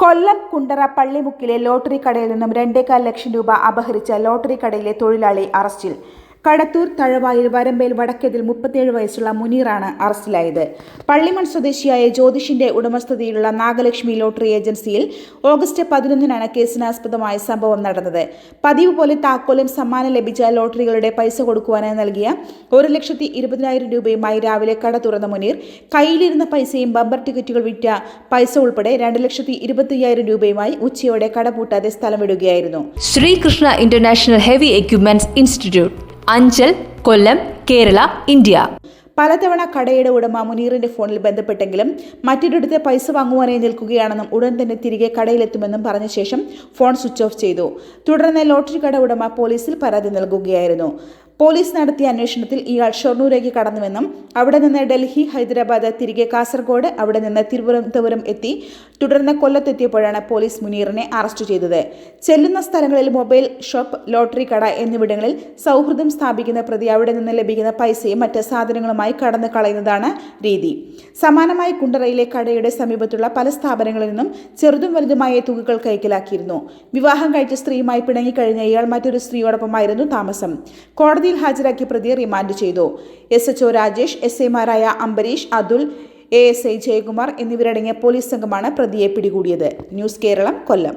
Kollam Kundara പള്ളിമുക്കിലെ lottery കടയിൽ നിന്നും രണ്ടേകാൽ ലക്ഷം രൂപ അപഹരിച്ച ലോട്ടറി കടയിലെ തൊഴിലാളി അറസ്റ്റിൽ. കടത്തൂർ തഴവായിൽ വരമ്പേൽ വടക്കേതിൽ മുപ്പത്തിയേഴ് വയസ്സുള്ള മുനീറാണ് അറസ്റ്റിലായത്. പള്ളിമൺ സ്വദേശിയായ ജ്യോതിഷിന്റെ ഉടമസ്ഥതയിലുള്ള നാഗലക്ഷ്മി ലോട്ടറി ഏജൻസിയിൽ ഓഗസ്റ്റ് പതിനൊന്നിനാണ് കേസിനാസ്പദമായ സംഭവം നടന്നത്. പതിവ് പോലെ താക്കോലും സമ്മാനം ലഭിച്ച ലോട്ടറികളുടെ പൈസ കൊടുക്കുവാനായി നൽകിയ ഒരു ലക്ഷത്തി ഇരുപതിനായിരം രൂപയുമായി രാവിലെ കട തുറന്ന മുനീർ കയ്യിലിരുന്ന പൈസയും ബമ്പർ ടിക്കറ്റുകൾ വിറ്റ പൈസ ഉൾപ്പെടെ രണ്ട് ലക്ഷത്തി ഇരുപത്തിയ്യായിരം രൂപയുമായി ഉച്ചയോടെ കട പൂട്ടാതെ സ്ഥലം വിടുകയായിരുന്നു. Sreekrishna international heavy equipments institute Anchal Kollam Kerala India. പലതവണ കടയുടെ ഉടമ മുനീറിന്റെ ഫോണിൽ ബന്ധപ്പെട്ടെങ്കിലും മറ്റൊരിടത്ത് പൈസ വാങ്ങുവാനായി നിൽക്കുകയാണെന്നും ഉടൻ തന്നെ തിരികെ കടയിലെത്തുമെന്നും പറഞ്ഞ ശേഷം ഫോൺ സ്വിച്ച് ഓഫ് ചെയ്തു. തുടർന്ന് ലോട്ടറി കട ഉടമ പോലീസിൽ പരാതി നൽകുകയായിരുന്നു. പോലീസ് നടത്തിയ അന്വേഷണത്തിൽ ഇയാൾ ഷൊർണൂരേക്ക് കടന്നുവെന്നും അവിടെ നിന്ന് ഡൽഹി ഹൈദരാബാദ് തിരികെ കാസർഗോഡ് അവിടെ നിന്ന് തിരുവനന്തപുരം എത്തി. തുടർന്ന് കൊല്ലത്തെത്തിയപ്പോഴാണ് പോലീസ് മുനീറിനെ അറസ്റ്റ് ചെയ്തത്. ചെല്ലുന്ന സ്ഥലങ്ങളിൽ മൊബൈൽ ഷോപ്പ് ലോട്ടറി കട എന്നിവിടങ്ങളിൽ സൗഹൃദം സ്ഥാപിക്കുന്ന പ്രതി അവിടെ നിന്ന് ലഭിക്കുന്ന പൈസയും മറ്റ് സാധനങ്ങളുമായി കടന്നു കളയുന്നതാണ് രീതി. സമാനമായി കുണ്ടറയിലെ കടയുടെ സമീപത്തുള്ള പല സ്ഥാപനങ്ങളിൽ നിന്നും ചെറുതും വലുതുമായ തുകകൾ കൈക്കലാക്കിയിരുന്നു. വിവാഹം കഴിച്ച സ്ത്രീയുമായി പിണങ്ങിക്കഴിഞ്ഞ ഇയാൾ മറ്റൊരു സ്ത്രീയോടൊപ്പമായിരുന്നു താമസം. കോടതിയിൽ ഹാജരാക്കി പ്രതിയെ റിമാൻഡ് ചെയ്തു. എസ് എച്ച് രാജേഷ് എസ് ഐമാരായ Ambareesh Athul A S I Jayakumar എന്നിവരടങ്ങിയ പോലീസ് സംഘമാണ് പ്രതിയെ പിടികൂടിയത്. News Keralam Kollam.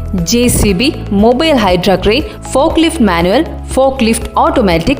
JCB, mobile hydra crane, forklift manual, forklift automatic,